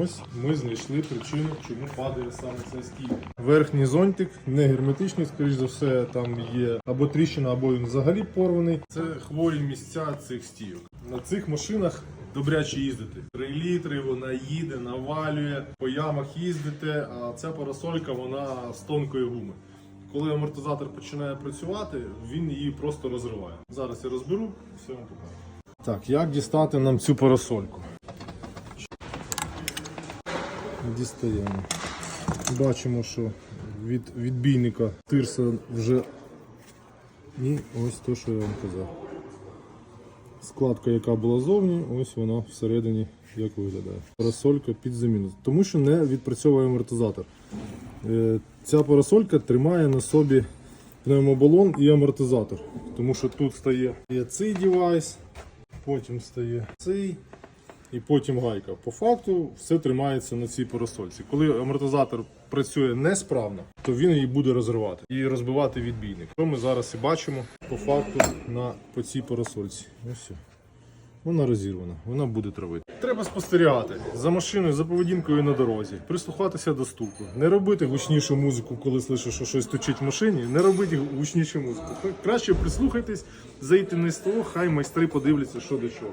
Ось ми знайшли причину, чому падає саме цей стій. Верхній зонтик не герметичний, скоріш за все, там є або тріщина, або він взагалі порваний. Це хворі місця цих стійок. На цих машинах добряче їздити. Три літри вона їде, навалює, по ямах їздите, а ця парасолька вона з тонкої гуми. Коли амортизатор починає працювати, він її просто розриває. Зараз я розберу, все вам покажу. Так, як дістати нам цю парасольку? Дістаємо. Бачимо, що від відбійника тирса вже і ось те, що я вам казав. Складка, яка була зовні, ось вона всередині як виглядає. Парасолька під заміну. Тому що не відпрацьовує амортизатор. Е, Ця парасолька тримає на собі пневмобалон і амортизатор. Тому що тут стає цей девайс, потім стає цей і потім гайка. По факту все тримається на цій парасольці. Коли амортизатор працює несправно, то він її буде розривати і розбивати відбійник. Що ми зараз і бачимо по факту на по цій парасольці. Ось все. Вона розірвана, вона буде травити. Треба спостерігати за машиною, за поведінкою на дорозі, прислухатися до стуку, не робити гучнішу музику, коли слышиш, що щось точить в машині, не робити гучнішу музику. Краще прислухайтесь, зайти на СТО, хай майстри подивляться, що до чого.